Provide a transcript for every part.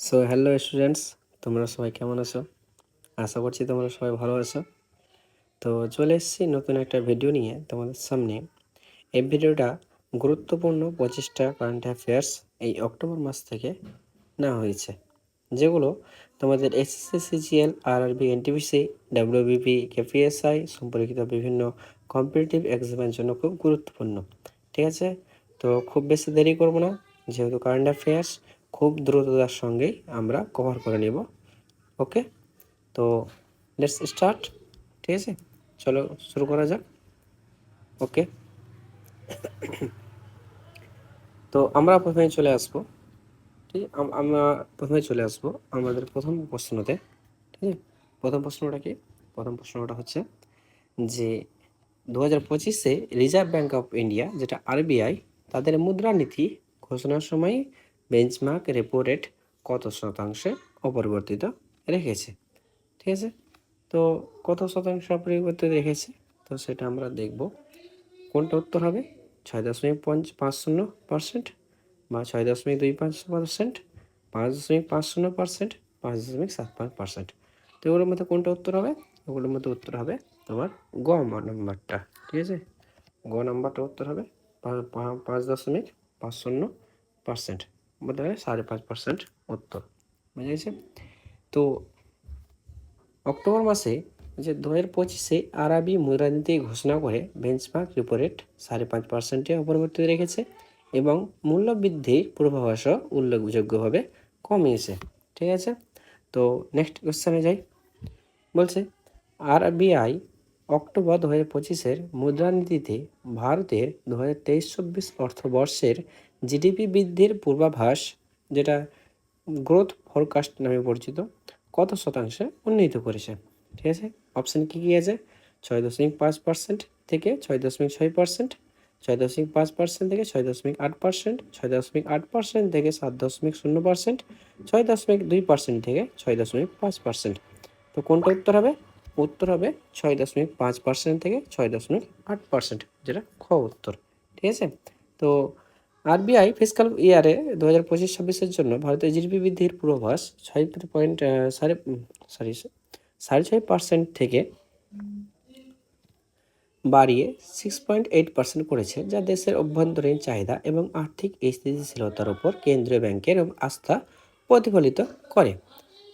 So hello students তোমরা সবাই কেমন আছো? আশা করছি তোমরা সবাই ভালো আছো। তো চলে এসেছি নতুন একটা ভিডিও নিয়ে তোমাদের সামনে। এই ভিডিওটা গুরুত্বপূর্ণ পঁচিশটা কারেন্ট অ্যাফেয়ার্স এই অক্টোবর মাস থেকে নেওয়া হয়েছে। যেগুলো তোমাদের SSC CGL RRB NTPC WBP KPSI সম্পর্কিত বিভিন্ন কম্পিটিটিভ এক্সামের জন্য খুব গুরুত্বপূর্ণ। ঠিক আছে? তো খুব বেশি দেরি করব না। যেহেতু কারেন্ট অ্যাফেয়ার্স খুব দ্রুততার সঙ্গেই আমরা কভার করে নেব। ওকে তো লেটস স্টার্ট ঠিক আছে? চলো শুরু করা যাক। ওকে তো আমরা প্রথমে চলে আসব। ঠিক আম- আমরা প্রথমে চলে আসব আমাদের প্রথম প্রশ্নতে। ঠিক আছে? প্রথম প্রশ্নটা কি? প্রথম প্রশ্নটা হচ্ছে যে দু হাজার পঁচিশে রিজার্ভ ব্যাঙ্ক অফ ইন্ডিয়া যেটা আরবিআই তাদের মুদ্রানীতি ঘোষণার সময় বেঞ্চমার্ক রেপো রেট কত শতাংশে অপরিবর্তিত রেখেছে, ঠিক আছে? তো কত শতাংশ অপরিবর্তিত রেখেছে? তো সেটা আমরা দেখব। কোনটা উত্তর হবে? ছয় দশমিক পঞ্চ পাঁচ শূন্য পার্সেন্ট বা ছয় দশমিক দুই পাঁচ পার্সেন্ট, পাঁচ দশমিক পাঁচ শূন্য পার্সেন্ট, পাঁচ দশমিক সাত পাঁচ পার্সেন্ট। তো এগুলোর মধ্যে কোনটা উত্তর হবে? ওগুলোর মধ্যে উত্তর হবে তোমার গ নম্বরটা, ঠিক আছে? গ নাম্বারটা উত্তর হবে পাঁচ দশমিক পাঁচ শূন্য পার্সেন্ট। বলতে হবে সাড়ে পাঁচ পার্সেন্ট উত্তর, বুঝা গেছে তো অক্টোবর মাসে যে দু হাজার পঁচিশে আরবি মুদ্রানীতি ঘোষণা করে বেঞ্চমার্ক রিপো রেট সাড়ে পাঁচ পার্সেন্টে অপরিবর্তিত রেখেছে এবং মূল্য বৃদ্ধির পূর্বাভাসও উল্লেখযোগ্যভাবে কমিয়েছে, ঠিক আছে? তো নেক্সট কোশ্চেনে যাই। বলছে, আরবিআই অক্টোবর দু হাজার পঁচিশের মুদ্রানীতিতে ভারতের দু হাজার তেইশ চব্বিশ অর্থবর্ষের জিডিপি বৃদ্ধির পূর্বাভাস, যেটা গ্রোথ ফরকাস্ট নামে পরিচিত, কত শতাংশে উন্নীত করেছে? ঠিক আছে? অপশান কী কী আছে? ছয় দশমিক পাঁচ পার্সেন্ট থেকে ছয় দশমিক ছয় পার্সেন্ট ছয় দশমিক পাঁচ পার্সেন্ট থেকে ছয় দশমিক আট পার্সেন্ট ছয় দশমিক আট পার্সেন্ট থেকে সাত দশমিক শূন্য পার্সেন্ট ছয় দশমিক দুই পার্সেন্ট থেকে ছয় দশমিক পাঁচ পার্সেন্ট তো কোনটা উত্তর হবে? উত্তর হবে ছয় দশমিক পাঁচ পার্সেন্ট থেকে ছয় দশমিক আট পার্সেন্ট যেটা খ উত্তর। ঠিক আছে? তো আরবিআই ফিসকাল ইয়ারে দু হাজার পঁচিশ ছাব্বিশের জন্য ভারতের জিডিপি বৃদ্ধির পূর্বাভাস ছয় পয়েন্ট সাড়ে সরি সাড়ে ছয় পার্সেন্ট থেকে বাড়িয়ে সিক্স পয়েন্ট এইট পার্সেন্ট করেছে, যা দেশের অভ্যন্তরীণ চাহিদা এবং আর্থিক স্থিতিশীলতার উপর কেন্দ্রীয় ব্যাংকের আস্থা প্রতিফলিত করে।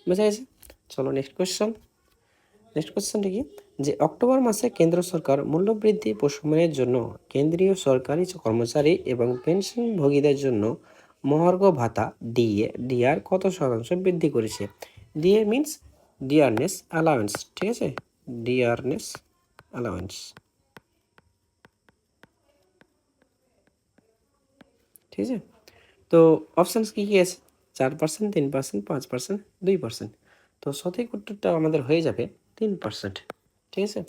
বোঝা গেছে? চলো নেক্সট কোয়েশ্চন নেক্সট কোয়েশ্চনটা কি যে অক্টোবর মাসে কেন্দ্র সরকার মূল্যবৃদ্ধি প্রশমনের জন্য কেন্দ্রীয় সরকারি কর্মচারী এবং পেনশনভোগীদের জন্য মহার্ঘ ভাতা ডিএ ডিআর কত শতাংশ বৃদ্ধি করেছে? ডিএ মিন্স ডিয়ারনেস অ্যালাউন্স ঠিক আছে? ডিয়ারনেস অ্যালাউন্স ঠিক আছে? তো অপশানস কী কী আছে? চার পার্সেন্ট, তিন পার্সেন্ট, পাঁচ পার্সেন্ট, দুই পার্সেন্ট। তো সঠিক উত্তরটা আমাদের হয়ে যাবে তিন পার্সেন্ট। ঠিক আছে?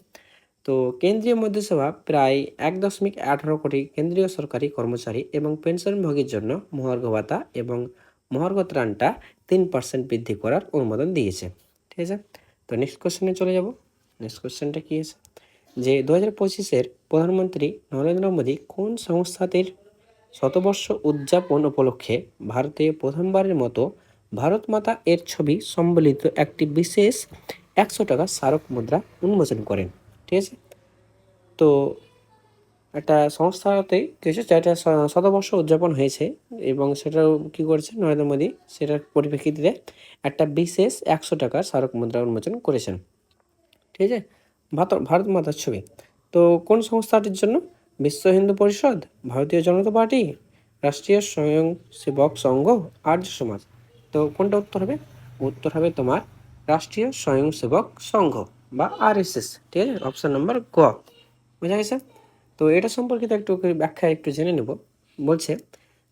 তো কেন্দ্রীয় মন্ত্রিসভা প্রায় এক দশমিক আঠারো কোটি কেন্দ্রীয় সরকারি কর্মচারী এবং পেনশনভোগীর জন্য মহার্ঘ ভাতা এবং মহার্ঘ ত্রাণটা তিন পার্সেন্ট বৃদ্ধি করার অনুমোদন দিয়েছে। ঠিক আছে? তো নেক্সট কোশ্চেনে চলে যাব। নেক্সট কোশ্চেনটা কী আছে? যে দু হাজার পঁচিশের প্রধানমন্ত্রী নরেন্দ্র মোদী কোন সংস্থাটির শতবর্ষ উদযাপন উপলক্ষে ভারতে প্রথমবারের মতো ভারত মাতা এর ছবি সম্বলিত একটি বিশেষ একশো টাকা স্মারক মুদ্রা উন্মোচন করেন, ঠিক আছে? তো একটা সংস্থাতে কিছু শ- শতবর্ষ উদযাপন হয়েছে এবং সেটাও কী করেছে নরেন্দ্র মোদী? সেটার পরিপ্রেক্ষিতে একটা বিশেষ একশো টাকার স্মারক মুদ্রা উন্মোচন করেছেন, ঠিক আছে? ভারত ভারত মাতার ছবি। তো কোন সংস্থাটির জন্য? বিশ্ব হিন্দু পরিষদ, ভারতীয় জনতা পার্টি, রাষ্ট্রীয় স্বয়ংসেবক সংঘ, আর্য সমাজ। তো কোনটা উত্তর হবে? উত্তর হবে তোমার রাষ্ট্রীয় স্বয়ংসেবক সংঘ বা আরএসএস ঠিক আছে? অপশন নম্বর গ বুঝা গেছে? তো এটা সম্পর্কিত একটু ব্যাখ্যা একটু জেনে নেব। বলছে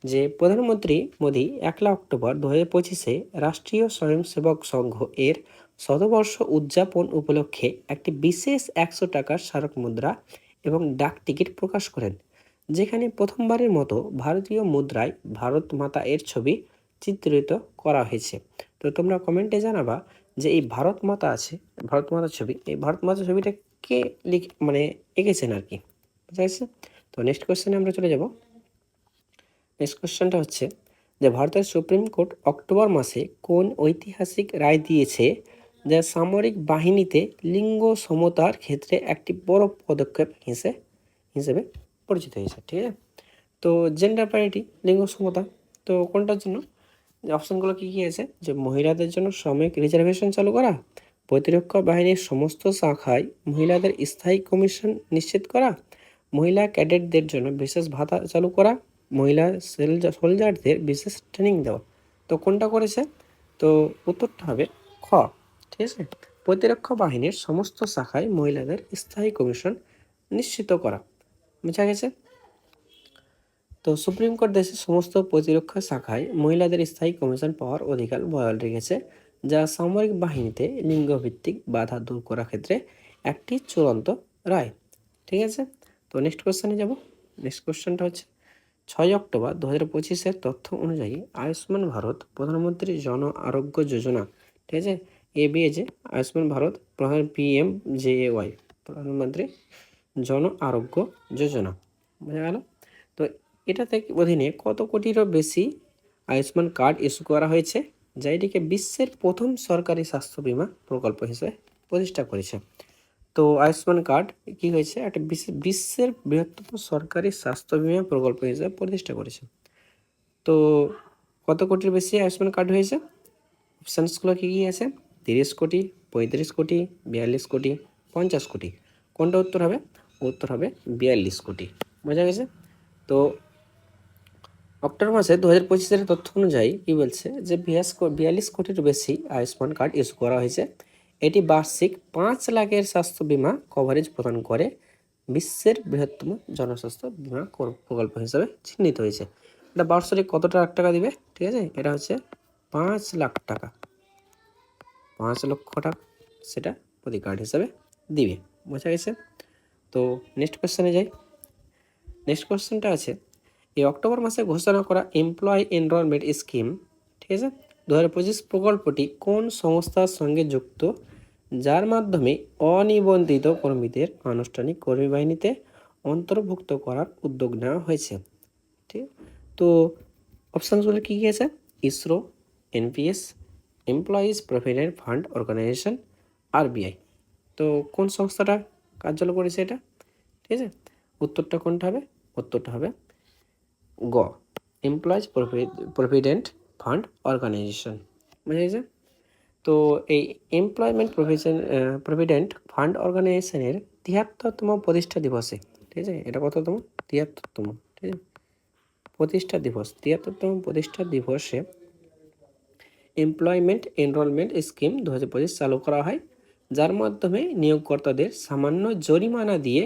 যে, প্রধানমন্ত্রী মোদী একলা অক্টোবর দু হাজার পঁচিশে রাষ্ট্রীয় স্বয়ংসেবক সংঘ এর শতবর্ষ উদযাপন উপলক্ষে একটি বিশেষ একশো টাকার স্মারক মুদ্রা এবং ডাক টিকিট প্রকাশ করেন, যেখানে প্রথমবারের মতো ভারতীয় মুদ্রায় ভারত মাতা এর ছবি চিত্রিত করা হয়েছে। তো তোমরা কমেন্টে জানাবা যে এই ভারত মাতা আছে, ভারত মাতার ছবি, এই ভারত মাতার ছবিটা কে লিখ মানে এঁকেছেন আর কি? বুঝা গেছে তো নেক্সট কোয়েশ্চেনে আমরা চলে যাব। নেক্সট কোয়েশ্চেনটা হচ্ছে যে ভারতের সুপ্রিম কোর্ট অক্টোবর মাসে কোন ঐতিহাসিক রায় দিয়েছে যা সামরিক বাহিনীতে লিঙ্গ সমতার ক্ষেত্রে একটি বড় পদক্ষেপ হিসেবে হিসেবে পরিচিত হয়েছে, ঠিক আছে? তো জেন্ডার প্যারিটি লিঙ্গ সমতা, তো কোনটার জন্য? অপশানগুলো কী কী আছে? যে মহিলাদের জন্য সাময়িক রিজার্ভেশন চালু করা, প্রতিরক্ষা বাহিনীর সমস্ত শাখায় মহিলাদের স্থায়ী কমিশন নিশ্চিত করা, মহিলা ক্যাডেটদের জন্য বিশেষ ভাতা চালু করা, মহিলা সোলজারদের বিশেষ ট্রেনিং দেওয়া। তো কোনটা করেছে? তো উত্তরটা হবে খ। ঠিক আছে? প্রতিরক্ষা বাহিনীর সমস্ত শাখায় মহিলাদের স্থায়ী কমিশন নিশ্চিত করা। বুঝা গেছে? তো সুপ্রিম কোর্ট দেশের সমস্ত প্রতিরক্ষা শাখায় মহিলাদের স্থায়ী কমিশন পাওয়ার অধিকার বহাল রেখেছে, যা সামরিক বাহিনীতে লিঙ্গভিত্তিক বাধা দূর করার ক্ষেত্রে একটি চূড়ান্ত রায়। ঠিক আছে? তো নেক্সট কোশ্চেনে যাব। নেক্সট কোশ্চেনটা হচ্ছে, ছয় অক্টোবর দু হাজার পঁচিশের তথ্য অনুযায়ী আয়ুষ্মান ভারত প্রধানমন্ত্রী জন আরোগ্য যোজনা, ঠিক আছে? এ যে আয়ুষ্মান ভারত প্রধান PM J A Y, Pradhanmantri Jan আরোগ্য যোজনা। বোঝা গেল? এটা থেকে অধীনে কত কোটিরও বেশি আয়ুষ্মান কার্ড ইস্যু করা হয়েছে, যা এটিকে বিশ্বের প্রথম সরকারি স্বাস্থ্য বিমা প্রকল্প হিসেবে প্রতিষ্ঠা করেছে। তো আয়ুষ্মান কার্ড কি হয়েছে? একটা বিশ্বের বৃহত্তম সরকারি স্বাস্থ্য বিমা প্রকল্প হিসেবে প্রতিষ্ঠা করেছে। তো কত কোটির বেশি আয়ুষ্মান কার্ড হয়েছে? অপশানসগুলো কী কী আছে? তিরিশ কোটি, পঁয়ত্রিশ কোটি, বিয়াল্লিশ কোটি, পঞ্চাশ কোটি। কোনটা উত্তর হবে? উত্তর হবে বিয়াল্লিশ কোটি। বোঝা গেছে? তো অক্টোবর মাসে দু হাজার পঁচিশের তথ্য অনুযায়ী কী বলছে যে বিয়াল্লিশ কোটির বেশি আয়ুষ্মান কার্ড ইস্যু করা হয়েছে। এটি বার্ষিক পাঁচ লাখের স্বাস্থ্য বিমা কভারেজ প্রদান করে বিশ্বের বৃহত্তম জনস্বাস্থ্য বিমা প্রকল্প হিসাবে চিহ্নিত হয়েছে। এটা বার্ষিক কত লাখ টাকা দিবে? ঠিক আছে? এটা হচ্ছে পাঁচ লাখ টাকা। পাঁচ লক্ষ টাকা সেটা প্রতি কার্ড হিসাবে দিবে। বোঝা গেছে? তো নেক্সট কোশ্চেনে যাই। নেক্সট কোশ্চেনটা আছে এই অক্টোবর মাসে ঘোষণা করা এমপ্লয় এনরোলমেন্ট স্কিম ঠিক আছে? দু পঁচিশ প্রকল্পটি কোন সংস্থার সঙ্গে যুক্ত? যার মাধ্যমে অনিবন্ধিত কর্মীদের আনুষ্ঠানিক কর্মী বাহিনীতে অন্তর্ভুক্ত করার উদ্যোগ নেওয়া হয়েছে। ঠিক তো অপশানসগুলো কী কী আছে? ISRO NPS employees provident fund organisation RBI তো কোন সংস্থাটা কার্যালয় করেছে এটা? ঠিক আছে? উত্তরটা কোনটা হবে? উত্তরটা হবে গ এমপ্লয়িজ প্রভিডেন্ট ফান্ড অর্গানাইজেশন বুঝা গেছে? তো এই এমপ্লয়মেন্ট প্রভিশন প্রভিডেন্ট ফান্ড অর্গানাইজেশনের তিয়াত্তরতম প্রতিষ্ঠা দিবসে, ঠিক আছে? এটা কততম? তিয়াত্তরতম, ঠিক আছে? প্রতিষ্ঠা দিবস, তিয়াত্তরতম প্রতিষ্ঠা দিবসে এমপ্লয়মেন্ট এনরোলমেন্ট স্কিম দু হাজার পঁচিশ চালু করা হয়। যার মাধ্যমে নিয়োগকর্তাদের সামান্য জরিমানা দিয়ে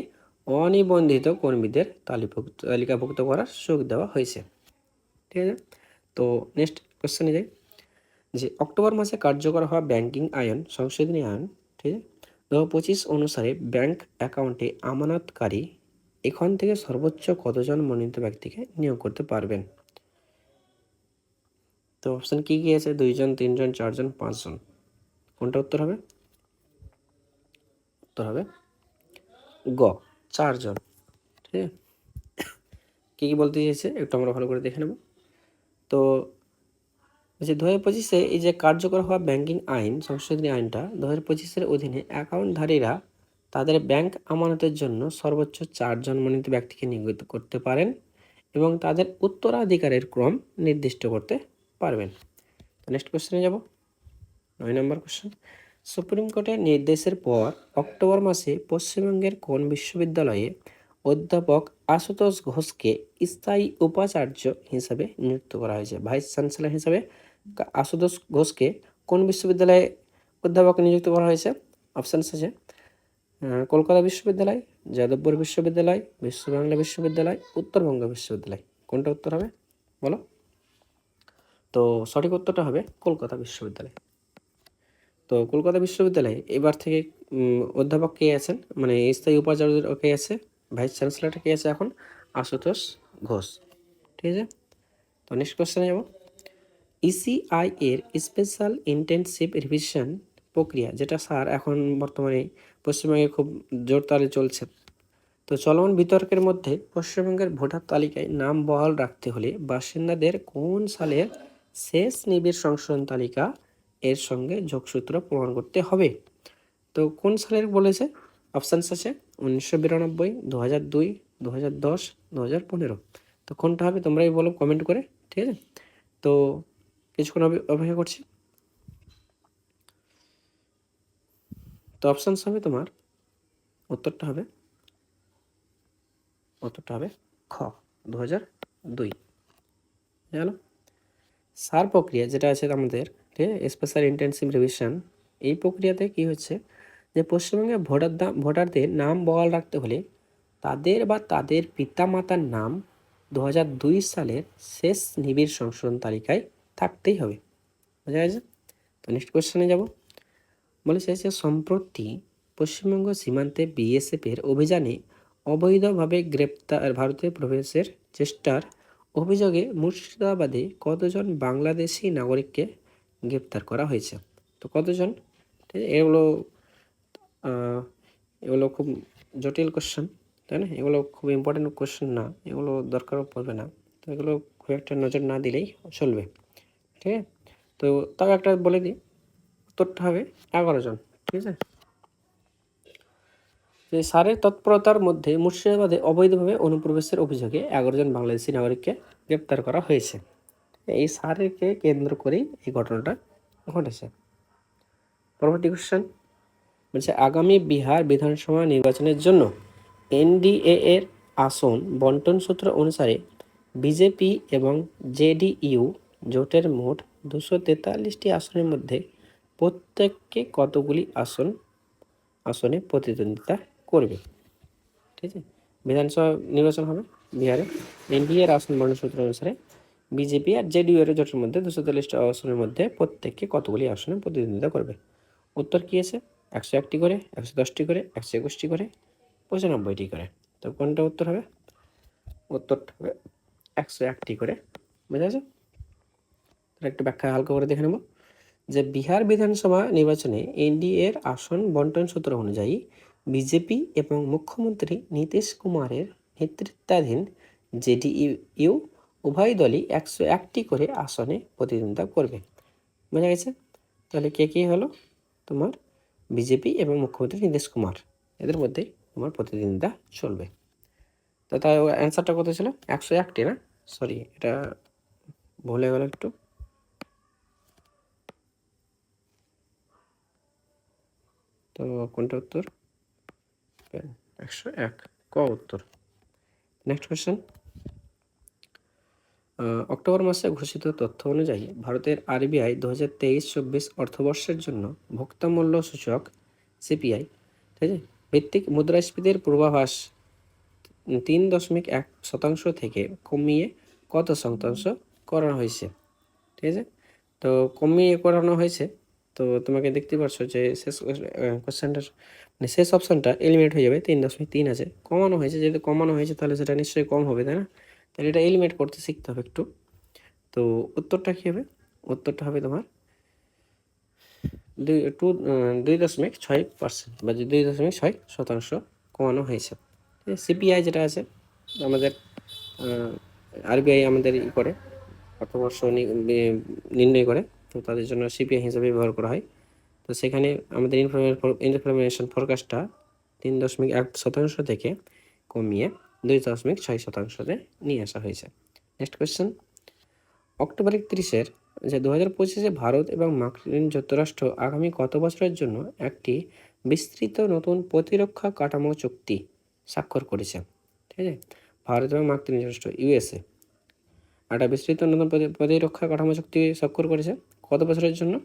অনিবন্ধিত কর্মীদের তালিভুক্ত তালিকাভুক্ত করার সুযোগ দেওয়া হয়েছে। ঠিক আছে? তো নেক্সট কোশ্চেনে যাই। যে অক্টোবর মাসে কার্যকর হওয়া ব্যাংকিং আইন, সংশোধনী আইন, ঠিক আছে? দু পঁচিশ অনুসারে ব্যাংক অ্যাকাউন্টে আমানতকারী এখান থেকে সর্বোচ্চ কতজন মনোনীত ব্যক্তিকে নিয়োগ করতে পারবেন? তো অপশান কী কী আছে? দুইজন, তিনজন, চারজন, পাঁচজন। কোনটা উত্তর হবে? উত্তর হবে গ। চারজন, ঠিক আছে? কী কী বলতে চাইছে একটু আমরা ভালো করে দেখে নেব। তো যে দু হাজার পঁচিশে এই যে কার্যকর হওয়া ব্যাংকিং আইন, সংশোধনী আইনটা দু হাজার পঁচিশের অধীনে অ্যাকাউন্টধারীরা তাদের ব্যাংক আমানতের জন্য সর্বোচ্চ চারজন মনোনীত ব্যক্তিকে নিয়োজিত করতে পারেন এবং তাদের উত্তরাধিকারের ক্রম নির্দিষ্ট করতে পারবেন। তো নেক্সট কোশ্চেনে যাব। নয় নম্বর কোশ্চেন সুপ্রিম কোর্টের নির্দেশের পর অক্টোবর মাসে পশ্চিমবঙ্গের কোন বিশ্ববিদ্যালয়ে অধ্যাপক আশুতোষ ঘোষকে স্থায়ী উপাচার্য হিসাবে নিযুক্ত করা হয়েছে? ভাইস চ্যান্সেলর হিসাবে আশুতোষ ঘোষকে কোন বিশ্ববিদ্যালয়ে অধ্যাপক নিযুক্ত করা হয়েছে? অপশানস আছে কলকাতা বিশ্ববিদ্যালয়, যাদবপুর বিশ্ববিদ্যালয়, বিশ্ববাংলা বিশ্ববিদ্যালয়, উত্তরবঙ্গ বিশ্ববিদ্যালয়। কোনটা উত্তর হবে? বলো। তো সঠিক উত্তরটা হবে কলকাতা বিশ্ববিদ্যালয়। তো কলকাতা বিশ্ববিদ্যালয়ে এবার থেকে অধ্যাপক কে আছেন? মানে স্থায়ী উপাচার্য কে আছে? ভাইস চ্যান্সেলরটা কে আছে এখন? আশুতোষ ঘোষ। ঠিক আছে? তো নেক্সট কোশ্চেনে যাব। ইসিআই এর স্পেশাল ইন্টেনসিভ রিভিশন প্রক্রিয়া, যেটা স্যার এখন বর্তমানে পশ্চিমবঙ্গে খুব জোরতারে চলছে। তো চলমান বিতর্কের মধ্যে পশ্চিমবঙ্গের ভোটার তালিকায় নাম বহাল রাখতে হলে বাসিন্দাদের কোন সালের শেষ নিবিড় সংশোধন তালিকা এর সঙ্গে যোগসূত্র প্রমাণ করতে হবে। তো কোন সালের বলেছে? অপশানস আছে উনিশশো বিরানব্বই দু হাজার দুই দু হাজার দশ দু হাজার পনেরো। তো কোনটা হবে তোমরাই বলো কমেন্ট করে, ঠিক আছে? তো কিছুক্ষণ অপে- অপেক্ষা করছি। তো অপশানস হবে তোমার, উত্তরটা হবে উত্তরটা হবে খ দু হাজার দুই সার প্রক্রিয়া যেটা আছে আমাদের আছে স্পেশাল ইন্টেন্সিভ রিভিশন এই প্রক্রিয়াতে কি হচ্ছে? যে পশ্চিমবঙ্গে ভোটার ভোটারদের নাম বহাল রাখতে হলে তাদের বা তাদের পিতামাতার নাম দু দুই সালের শেষ নিবিড় সংশোধন তালিকায় থাকতেই হবে। বোঝা গেছে? তো নেক্সট কোয়েশ্চনে যাব। বলেছে যে সম্প্রতি পশ্চিমবঙ্গ সীমান্তে বিএসএফ এর অভিযানে অবৈধভাবে গ্রেপ্তার ভারতে প্রবেশের চেষ্টার অভিযোগে মুর্শিদাবাদে কতজন বাংলাদেশি নাগরিককে গ্রেপ্তার করা হয়েছে। তো কতজন? ঠিক এগুলো এগুলো খুব জটিল কোশ্চেন তাই না? এগুলো খুব ইম্পর্টেন্ট কোশ্চেন না এগুলো দরকারও পড়বে না। তো এগুলো খুব একটা নজর না দিলেই চলবে, ঠিক আছে? তো তাও একটা বলে দিই, উত্তরটা হবে এগারো জন, ঠিক আছে? যে সারের তৎপরতার মধ্যে মুর্শিদাবাদে অবৈধভাবে অনুপ্রবেশের অভিযোগে এগারো জন বাংলাদেশি নাগরিককে গ্রেপ্তার করা হয়েছে। এই সারেকে কেন্দ্র করেই এই ঘটনাটা ঘটেছে। পরবর্তী কোশ্চেন বলছে, আগামী বিহার বিধানসভা নির্বাচনের জন্য এনডিএ এর আসন বন্টন সূত্র অনুসারে বিজেপি এবং জেডিইউ জোটের মোট দুশো তেতাল্লিশটি আসনের মধ্যে প্রত্যেককে কতগুলি আসন, আসনে প্রতিদ্বন্দ্বিতা করবে? ঠিক আছে? বিধানসভা নির্বাচন হবে বিহারে। এনডিএ এর আসন বন্টন সূত্র অনুসারে বিজেপি আর জেডিইউ এর জোটের মধ্যে দুশো তেতাল্লিশটি আসনের মধ্যে প্রত্যেককে কতগুলি আসনে প্রতিদ্বন্দ্বিতা করবে? উত্তর কী আছে? একশো একটি করে, একশো দশটি করে, একশো একুশটি করে, পঁচানব্বইটি করে। তো কোনটা উত্তর হবে? উত্তরটা হবে একশো একটি করে। বুঝা তাহলে একটু ব্যাখ্যা হালকা করে দেখে নেব। যে বিহার বিধানসভা নির্বাচনে এনডিএ এর আসন বন্টন সূত্র অনুযায়ী বিজেপি এবং মুখ্যমন্ত্রী নীতিশ কুমারের নেতৃত্বাধীন জেডিইউ উভয় দলই একশো একটি করে আসনে প্রতিদ্বন্দ্বিতা করবে। বোঝা গেছে? তাহলে কে কে হলো? তোমার বিজেপি এবং মুখ্যমন্ত্রী নীতিশ কুমার। এদের মধ্যে তোমার প্রতিদ্বন্দ্বিতা চলবে। তো তাই অ্যান্সারটা কত ছিল? একশো একটি না? সরি এটা ভুলে গেল একটু। তো কোনটা উত্তর? একশো এক। ক উত্তর? নেক্সট কোয়েশ্চেন অক্টোবর মাসে ঘোষিত তথ্য অনুযায়ী ভারতের আরবিআই দু হাজার তেইশ চব্বিশ অর্থবর্ষের জন্য ভোক্তা মূল্য সূচক, সিপিআই, ঠিক আছে? ভিত্তিক মুদ্রাস্ফীতির পূর্বাভাস তিন দশমিক এক শতাংশ থেকে কমিয়ে কত শতাংশ করানো হয়েছে, ঠিক আছে? তো কমিয়ে করানো হয়েছে, তো তোমাকে দেখতে পাচ্ছ যে শেষ কোশ্চেনটার মানে শেষ অপশানটা এলিমিনেট হয়ে যাবে, তিন দশমিক তিন আছে। কমানো হয়েছে, যেহেতু কমানো হয়েছে তাহলে সেটা নিশ্চয়ই কম হবে, তাই না? তাহলে এটা এলিমিনেট করতে শিখতে হবে একটু। তো উত্তরটা কী হবে? উত্তরটা হবে তোমার দুই, টু দুই দশমিক ছয় পার্সেন্ট বা দুই দশমিক ছয় শতাংশ কমানো হয়েছে। সিপিআই যেটা আছে, আমাদের আরবিআই আমাদের ই করে অর্থবর্ষ নির্ণয় করে। তো তাদের জন্য সিপিআই হিসাবে ব্যবহার করা হয়। তো সেখানে আমাদের ইনফরমেশন ফরকাস্টটা তিন দশমিক এক শতাংশ থেকে কমিয়ে দুই দশমিক ছয় শতাংশতে নিয়ে আসা হয়েছে। নেক্সট কোয়েশ্চেন অক্টোবর একত্রিশের যে দু হাজার পঁচিশে ভারত এবং মার্কিন যুক্তরাষ্ট্র আগামী কত বছরের জন্য একটি বিস্তৃত নতুন প্রতিরক্ষা কাঠামো চুক্তি স্বাক্ষর করেছে? ঠিক আছে? ভারত এবং মার্কিন যুক্তরাষ্ট্র, ইউএসএ। একটা বিস্তৃত নতুন প্রতি- প্রতিরক্ষা কাঠামো চুক্তি স্বাক্ষর করেছে। কত বছরের জন্য?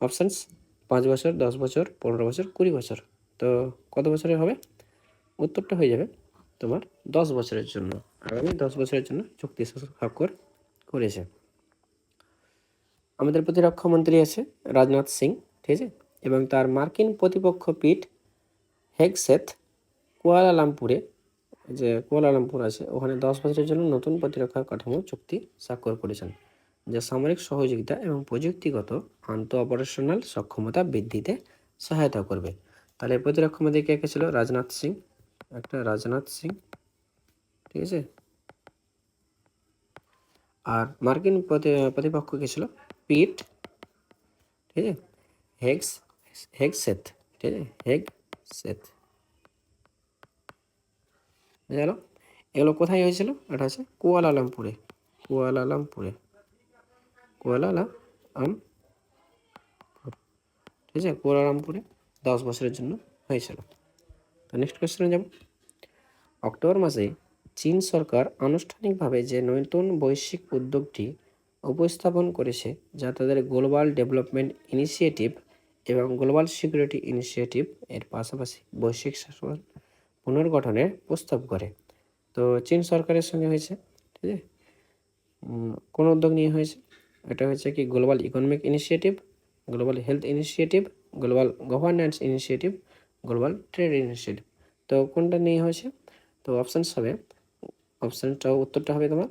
অপশানস পাঁচ বছর, দশ বছর, পনেরো বছর, কুড়ি বছর। তো কত বছরের হবে? উত্তরটা হয়ে যাবে। তোমার দশ বছরের জন্য। আগামী দশ বছরের জন্য চুক্তি স্বাক্ষর করেছে। আমাদের প্রতিরক্ষা মন্ত্রী আছে রাজনাথ সিং, ঠিক আছে? এবং তার মার্কিন প্রতিপক্ষ পিট হেগসেথ কুয়ালালামপুরে, যে কুয়ালালামপুর আছে, ওখানে দশ বছরের জন্য নতুন প্রতিরক্ষা কাঠামো চুক্তি স্বাক্ষর করেছেন, যা সামরিক সহযোগিতা এবং প্রযুক্তিগত আন্তঃ অপারেশনাল সক্ষমতা বৃদ্ধিতে সহায়তা করবে। তাহলে প্রতিরক্ষা মন্ত্রী কে কে ছিল? রাজনাথ সিং। একটা রাজনাথ সিং, ঠিক আছে? আর মার্কিন প্রতিপক্ষ কে ছিল? পিট, ঠিক আছে? হেগস, হেগসেথ, ঠিক আছে? হেগ সেথ গেল? এগুলো কোথায় হয়েছিল? এটা হচ্ছে কুয়ালালামপুরে কুয়ালালামপুরে, কুয়ালালাম ঠিক আছে? কুয়ালালামপুরে দশ বছরের জন্য হয়েছিল। তো নেক্সট কোয়েশ্চেনে যাব। অক্টোবর মাসে চীন সরকার আনুষ্ঠানিকভাবে যে নতুন বৈশ্বিক উদ্যোগটি উপস্থাপন করেছে, যা তাদের গ্লোবাল ডেভেলপমেন্ট ইনিশিয়েটিভ এবং গ্লোবাল সিকিউরিটি ইনিশিয়েটিভ এর পাশাপাশি বৈশ্বিক শাসন পুনর্গঠনের প্রস্তাব করে। তো চীন সরকারের সঙ্গে হয়েছে, ঠিক আছে? কোন উদ্যোগ নিয়ে হয়েছে? এটা হচ্ছে কি global economic initiative global health initiative global governance initiative global trade initiative তো কোনটা নিয়ে হয়েছে? তো অপশানস হবে অপশানটা উত্তরটা হবে তোমার,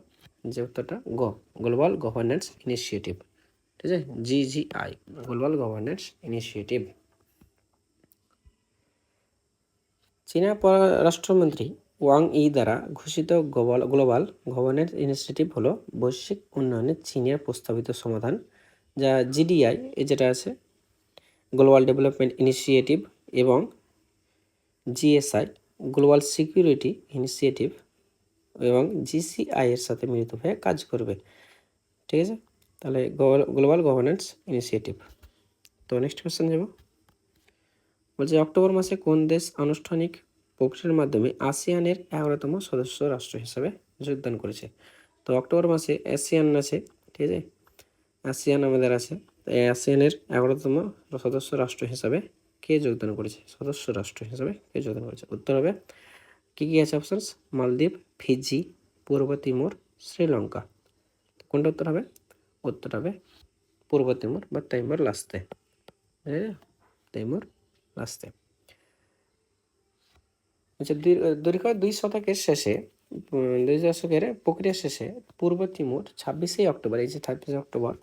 যে উত্তরটা গ গ্লোবাল গভর্নেন্স ইনিশিয়েটিভ ঠিক আছে? জিজিআই গ্লোবাল গভর্নেন্স ইনিশিয়েটিভ চীনা পররাষ্ট্রমন্ত্রী ওয়াং ই দ্বারা ঘোষিত গ্লোবাল গ্লোবাল গভর্নেন্স ইনিশিয়েটিভ হলো বৈশ্বিক উন্নয়নে চীনের প্রস্তাবিত সমাধান, যা জিডিআই যেটা আছে গ্লোবাল ডেভেলপমেন্ট ইনিশিয়েটিভ এবং জিএসআই গ্লোবাল সিকিউরিটি ইনিশিয়েটিভ এবং জিসিআই এর সাথে মিলিত হয়ে কাজ করবে। ঠিক আছে? তাহলে গ্লোবাল গভর্নেন্স ইনিশিয়েটিভ তো নেক্সট কোয়েশ্চেন যাব বলছে, অক্টোবর মাসে কোন দেশ আনুষ্ঠানিক প্রক্রিয়ার মাধ্যমে আসিয়ানের এগারোতম সদস্য রাষ্ট্র হিসাবে যোগদান করেছে? তো অক্টোবর মাসে এশিয়ান আছে, ঠিক আছে? আসিয়ান আমাদের আছে। এই এগারোতম সদস্য রাষ্ট্র হিসাবে কে যোগদান করেছে? সদস্য রাষ্ট্র হিসাবে কে যোগদান করেছে? উত্তর হবে, কী কী আছে অপশানস মালদ্বীপ, ফিজি, পূর্ব তিমুর, শ্রীলঙ্কা। কোনটা উত্তর হবে? উত্তর হবে পূর্ব তিমুর বা তাইমুর লাস্তে। তাইমুর লাস্তে। আচ্ছা দীর্ঘ দুই শতকের শেষে দুই দশকের প্রক্রিয়া শেষে পূর্ব তিমুর ছাব্বিশে অক্টোবর, এই যে ছাব্বিশে অক্টোবর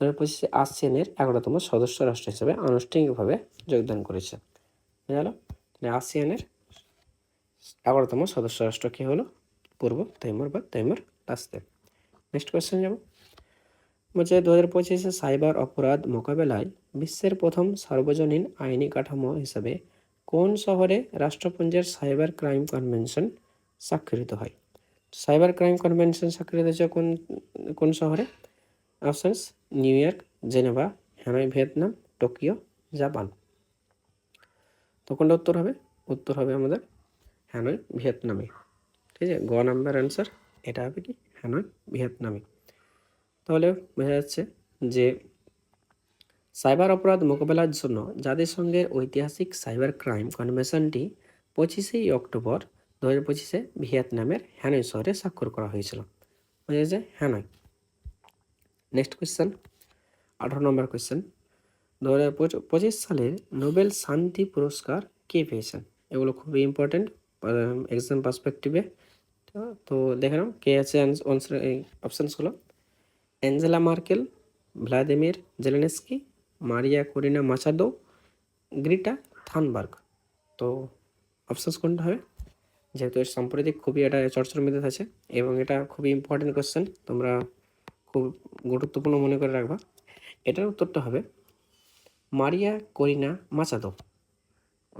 পঁচিশে আসিয়ানের এগারোতম সদস্য রাষ্ট্র হিসেবে আনুষ্ঠানিকভাবে যোগদান করেছে। গেল? আসিয়ানের এগারোতম সদস্য রাষ্ট্র কি হলো? পূর্ব তাইমুর বা তাইমুর লাস্তে। নেক্সট কোয়েশ্চেন যাব। বলছে দু হাজার পঁচিশে সাইবার অপরাধ মোকাবেলায় বিশ্বের প্রথম সার্বজনীন আইনি কাঠামো হিসাবে কোন শহরে রাষ্ট্রপুঞ্জের সাইবার ক্রাইম কনভেনশন স্বাক্ষরিত হয়? সাইবার ক্রাইম কনভেনশন স্বাক্ষরিত হয়েছে কোন কোন শহরে? Options New York, Geneva Hanoi Vietnam, Tokyo, Japan. তো কোনটা উত্তর হবে? উত্তর হবে আমাদের হ্যানয় ভিয়েতনামে ঠিক আছে? গ নাম্বার অ্যান্সার এটা হবে কি? হ্যানয় ভিয়েতনামে তাহলে বোঝা যাচ্ছে যে সাইবার অপরাধ মোকাবেলার জন্য জাতিসংঘের ঐতিহাসিক সাইবার ক্রাইম কনভেনশনটি পঁচিশেই অক্টোবর দু হাজার পঁচিশে ভিয়েতনামের হ্যানয় শহরে স্বাক্ষর করা হয়েছিল। বোঝা যাচ্ছে হ্যানয় নেক্সট কোয়েশ্চেন আঠারো নম্বর কোয়েশ্চেন দু হাজার পঁচিশ নোবেল শান্তি পুরস্কার কে পেয়েছেন? এগুলো খুবই ইম্পর্টেন্ট এক্সাম পার্সপেক্টিভে তো দেখে নাও, কে আছে অপশানসগুলো Angela Merkel Vladimir Zelensky Maria Corina Machado Greta Thunberg তো অপশানস কোনটা হবে? যেহেতু এর সাম্প্রতিক খুবই এটা চর্চার মধ্যে আছে এবং এটা খুবই ইম্পর্টেন্ট কোয়েশ্চেন তোমরা খুব গুরুত্বপূর্ণ মনে করে রাখবা। এটার উত্তরটা হবে মারিয়া করিনা মাচাদো।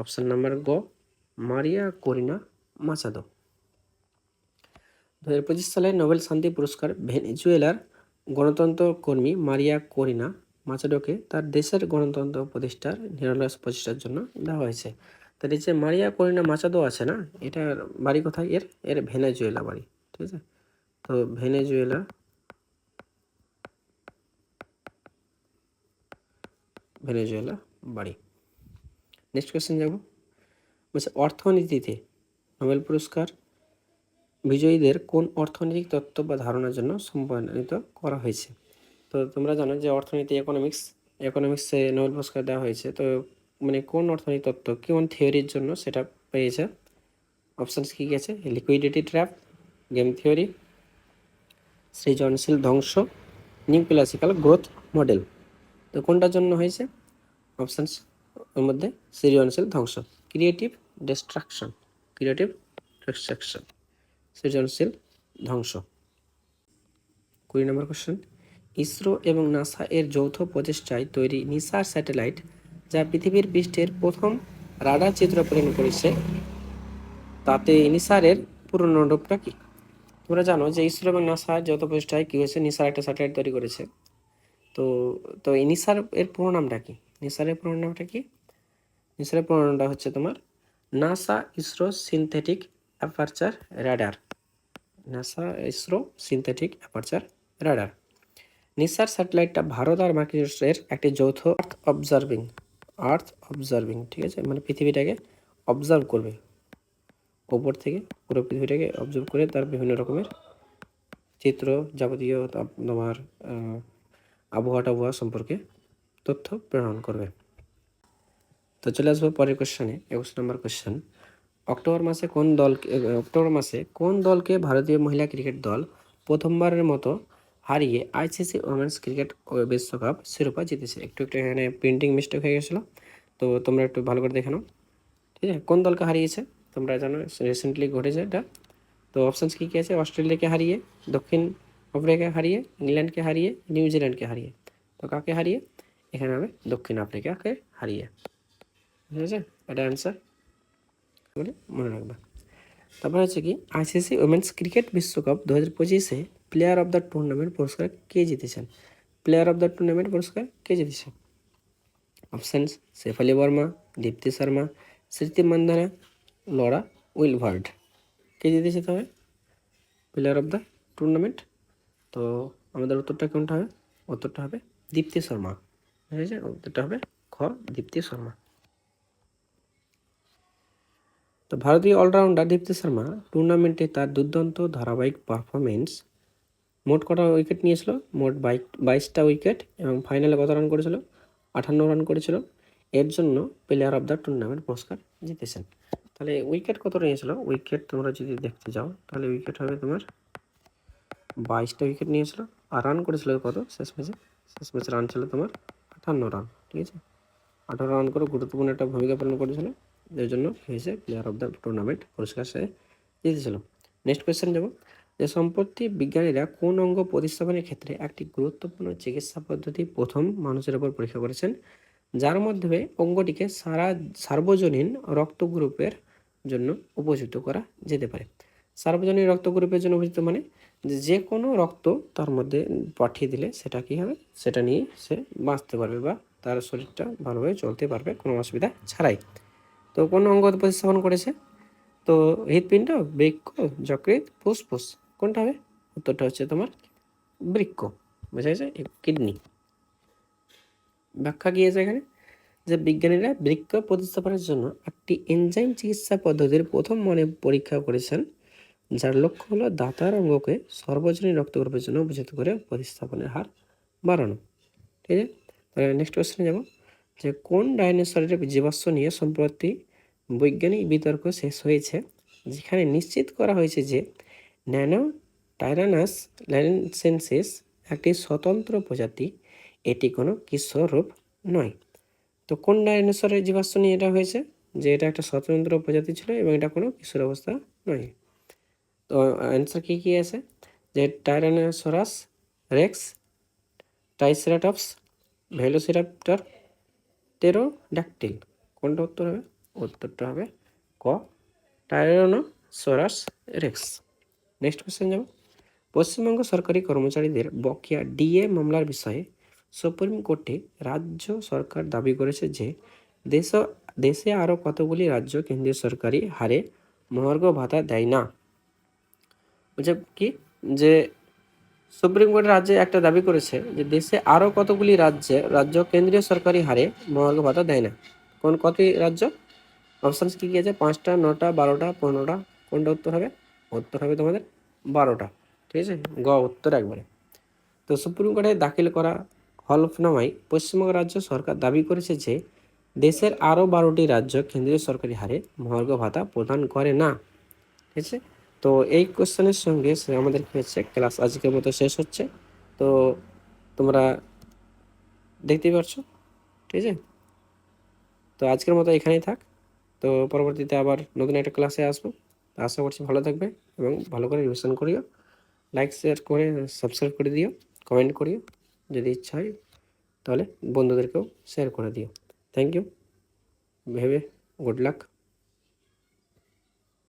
অপশান নাম্বার গ, মারিয়া করিনা মাচাদো। দু হাজার পঁচিশ সালে নোবেল শান্তি পুরস্কার ভেনেজুয়েলার গণতন্ত্র কর্মী মারিয়া করিনা মাচাডোকে তার দেশের গণতন্ত্র প্রতিষ্ঠার নিরলস প্রচেষ্টার জন্য দেওয়া হয়েছে। তার এই যে মারিয়া করিনা মাচাদো আছে না, এটার বাড়ি কোথায়? এর এর ভেনেজুয়েলা বাড়ি, ঠিক আছে? তো ভেনেজুয়েলা ভেনেজুয়েলা, বাড়ি। নেক্সট কোয়েশ্চেন যাব বলছে, অর্থনীতিতে নোবেল পুরস্কার বিজয়ীদের কোন অর্থনৈতিক তত্ত্ব বা ধারণার জন্য সম্মানিত করা হয়েছে? তো তোমরা জানো যে অর্থনীতি ইকোনমিক্স ইকোনমিক্সে নোবেল পুরস্কার দেওয়া হয়েছে। তো মানে কোন অর্থনৈতিক তত্ত্ব, কোন থিওরির জন্য সেটা পেয়েছে? অপশানস কী আছে লিকুইডিটি ট্র্যাপ গেম থিওরি সৃজনশীল ধ্বংস নিউ ক্লাসিক্যাল গ্রোথ মডেল তো কোনটার জন্য হয়েছে? অপশানস ওর মধ্যে সৃজনশীল ধ্বংস। ক্রিয়েটিভ ডিস্ট্রাকশন ক্রিয়েটিভ ডিস্ট্রাকশন সৃজনশীল ধ্বংস। কুড়ি নম্বর কোশ্চেন ইসরো এবং নাসা এর যৌথ প্রচেষ্টায় তৈরি নিসার স্যাটেলাইট, যা পৃথিবীর পৃষ্ঠের প্রথম রাডার চিত্র প্রেরণ করেছে, তাতে নিসারের পুরনো রূপটা কি? তোমরা জানো যে ইসরো এবং নাসা যৌথ প্রচেষ্টায় কি হয়েছে? নিসার একটা স্যাটেলাইট তৈরি করেছে। তো তো এই নিসার এর পুরো নামটা কি? নিসারের পুরো নামটা কি? নিসারের পুরো নামটা হচ্ছে তোমার NASA ISRO synthetic aperture radar NASA ISRO synthetic aperture radar NISAR স্যাটেলাইটটা Bharat আর মার্কিন যুক্তরাষ্ট্রের একটি যৌথ আর্থ অবজার্ভিং আর্থ অবজার্ভিং ঠিক আছে? মানে পৃথিবীটাকে অবজার্ভ করবে। ওপর থেকে পুরো পৃথিবীটাকে অবজার্ভ করে তার বিভিন্ন রকমের চিত্র যাবতীয় তোমার আবহাওয়া টাবহাওয়া সম্পর্কে তথ্য প্রেরণ করবে। তো চলে আসব পরের কোশ্চেনে একুশ নম্বর কোশ্চেন অক্টোবর মাসে কোন দল অক্টোবর মাসে কোন দলকে ভারতীয় মহিলা ক্রিকেট দল প্রথমবারের মতো হারিয়ে আইসিসি ওমেন্স ক্রিকেট বিশ্বকাপ শিরোপা জিতেছে? একটু একটু এখানে প্রিন্টিং মিস্টেক হয়ে গেছিল, তো তোমরা একটু ভালো করে দেখে নাও। ঠিক আছে? কোন দলকে হারিয়েছে? তোমরা জানো রিসেন্টলি ঘটেছে এটা। তো অপশানস কী কী আছে? অস্ট্রেলিয়াকে হারিয়ে, দক্ষিণ আফ্রিকাকে হারিয়ে, ইংল্যান্ডকে হারিয়ে, নিউজিল্যান্ডকে হারিয়ে। তো কাকে হারিয়ে? এখানে হবে দক্ষিণ আফ্রিকাকে হারিয়ে। ঠিক আছে এটা অ্যান্সার বলে মনে রাখবে। তারপর হচ্ছে কি, আইসিসি ওমেন্স ক্রিকেট বিশ্বকাপ দু হাজার পঁচিশে প্লেয়ার অফ দ্য টুর্নামেন্ট পুরস্কার কে জিতেছেন? প্লেয়ার অফ দ্য টুর্নামেন্ট পুরস্কার কে জিতেছে? অপশানস শেফালি বর্মা দীপ্তি শর্মা স্মৃতি মান্দানা লরা উইলভার্ড কে জিতেছে তবে প্লেয়ার অফ দ্য টুর্নামেন্ট তো আমাদের উত্তরটা কোনটা হবে? উত্তরটা হবে দীপ্তি শর্মা। ঠিক আছে উত্তরটা হবে খ, দীপ্তি শর্মা। তো ভারতীয় অলরাউন্ডার দীপ্তি শর্মা টুর্নামেন্টে তার দুর্দান্ত ধারাবাহিক পারফরমেন্স মোট কটা উইকেট নিয়েছিল? মোট বাইক বাইশটা উইকেট এবং ফাইনালে কত রান করেছিল? আটান্ন রান করেছিল। এর জন্য প্লেয়ার অফ দ্য টুর্নামেন্ট পুরস্কার জিতেছেন। তাহলে উইকেট কত নিয়েছিল? উইকেট তোমরা যদি দেখতে যাও তাহলে উইকেট হবে তোমার বাইশটা উইকেট নিয়েছিল আর রান করেছিল কত? শেষ ম্যাচে শেষ ম্যাচে রান ছিল তোমার আটান্ন রান ঠিক আছে? আঠারো রান করে গুরুত্বপূর্ণ একটা ভূমিকা পালন করেছিল। এর জন্য হয়েছে প্লেয়ার অফ দ্য টুর্নামেন্ট পুরস্কার সে জিতেছিল। নেক্সট কোয়েশ্চেন যাব। যে সম্প্রতি বিজ্ঞানীরা কোন অঙ্গ প্রতিস্থাপনের ক্ষেত্রে একটি গুরুত্বপূর্ণ চিকিৎসা পদ্ধতি প্রথম মানুষের উপর পরীক্ষা করেছেন? যার মাধ্যমে অঙ্গটিকে সারা সার্বজনীন রক্ত গ্রুপের জন্য উপযুক্ত করা যেতে পারে। সার্বজনীন রক্ত গ্রুপের জন্য উপযুক্ত মানে? যে কোনো রক্ত তার মধ্যে পাঠিয়ে দিলে সেটা কী হবে? সেটা নিয়ে সে বাঁচতে পারবে বা তার শরীরটা ভালোভাবে চলতে পারবে, কোনো অসুবিধা ছাড়াই। তো কোন অঙ্গ প্রতিস্থাপন করেছে? তো হৃৎপিণ্ড বৃক্ষ যকৃৎ, ফুসফুস, কোনটা হবে? উত্তরটা হচ্ছে তোমার বৃক্ষ বোঝা গেছে? কিডনি। ব্যাখ্যা গিয়েছে এখানে? যে বিজ্ঞানীরা বৃক্ষ প্রতিস্থাপনের জন্য একটি এনজাইম চিকিৎসা পদ্ধতির প্রথম মনে পরীক্ষা করেছেন যার লক্ষ্য হলো দাতার অঙ্গকে সর্বজনীন রক্তগ্রুপের জন্য উপযুক্ত করে প্রতিস্থাপনের হার বাড়ানো। ঠিক আছে? তাহলে নেক্সট কোয়েশ্চেনে যাব। যে কোন ডাইনোসরের জীবাশ্ম নিয়ে সম্প্রতি বৈজ্ঞানিক বিতর্ক শেষ হয়েছে? যেখানে নিশ্চিত করা হয়েছে যে ন্যানো টাইরানাস ল্যান্সেন্সিস একটি স্বতন্ত্র প্রজাতি, এটি কোনো কিশোর রূপ নয়। তো কোন ডাইনোসরের জীবাশ্ম নিয়ে এটা হয়েছে? যে এটা একটা স্বতন্ত্র প্রজাতি ছিল এবং এটা কোনো কিশোর অবস্থা নয়। অ্যান্সার কী কী আছে? যে Tyrannosaurus rex triceratops velociraptor pterodactyl কোনটা উত্তর হবে? উত্তরটা হবে ক টাইরানোসরাস রেক্স নেক্সট কোশ্চেন যাব। পশ্চিমবঙ্গ সরকারি কর্মচারীদের বকেয়া ডিএ মামলার বিষয়ে সুপ্রিম কোর্টে রাজ্য সরকার দাবি করেছে যে দেশ, দেশে আরও কতগুলি রাজ্য কেন্দ্রীয় সরকারি হারে মহার্ঘ ভাতা দেয় না? বলছে, কি? যে সুপ্রিম কোর্ট রাজ্যে একটা দাবি করেছে যে দেশে আরও কতগুলি রাজ্যে, রাজ্য কেন্দ্রীয় সরকারি হারে মহার্ঘ ভাতা দেয় না। কোন কতই রাজ্য? অপশানস কী কী আছে? পাঁচটা, নটা, বারোটা, পনেরোটা। কোনটা উত্তর হবে? উত্তর হবে তোমাদের বারোটা। ঠিক আছে? গ, উত্তর একবারে। তো সুপ্রিম কোর্টে দাখিল করা হলফনামায় পশ্চিমবঙ্গ রাজ্য সরকার দাবি করেছে যে দেশের আরও বারোটি রাজ্য কেন্দ্রীয় সরকারি হারে মহার্ঘ ভাতা প্রদান করে না। ঠিক আছে? তো এই কোশ্চেনের সঙ্গে আমাদের কি হচ্ছে ক্লাস আজকের মতো শেষ হচ্ছে। তো তোমরা দেখতেই পারছ, ঠিক আছে? তো আজকের মতো এখানেই থাক। তো পরবর্তীতে আবার নতুন একটা ক্লাসে আসব। আশা করছি ভালো থাকবে এবং ভালো করে রিভিশন করিও। লাইক শেয়ার করে সাবস্ক্রাইব করে দিও কমেন্ট করিও, যদি ইচ্ছা হয়, তাহলে বন্ধুদেরকেও শেয়ার করে দিও। থ্যাংক ইউ ভেবে গুড লাক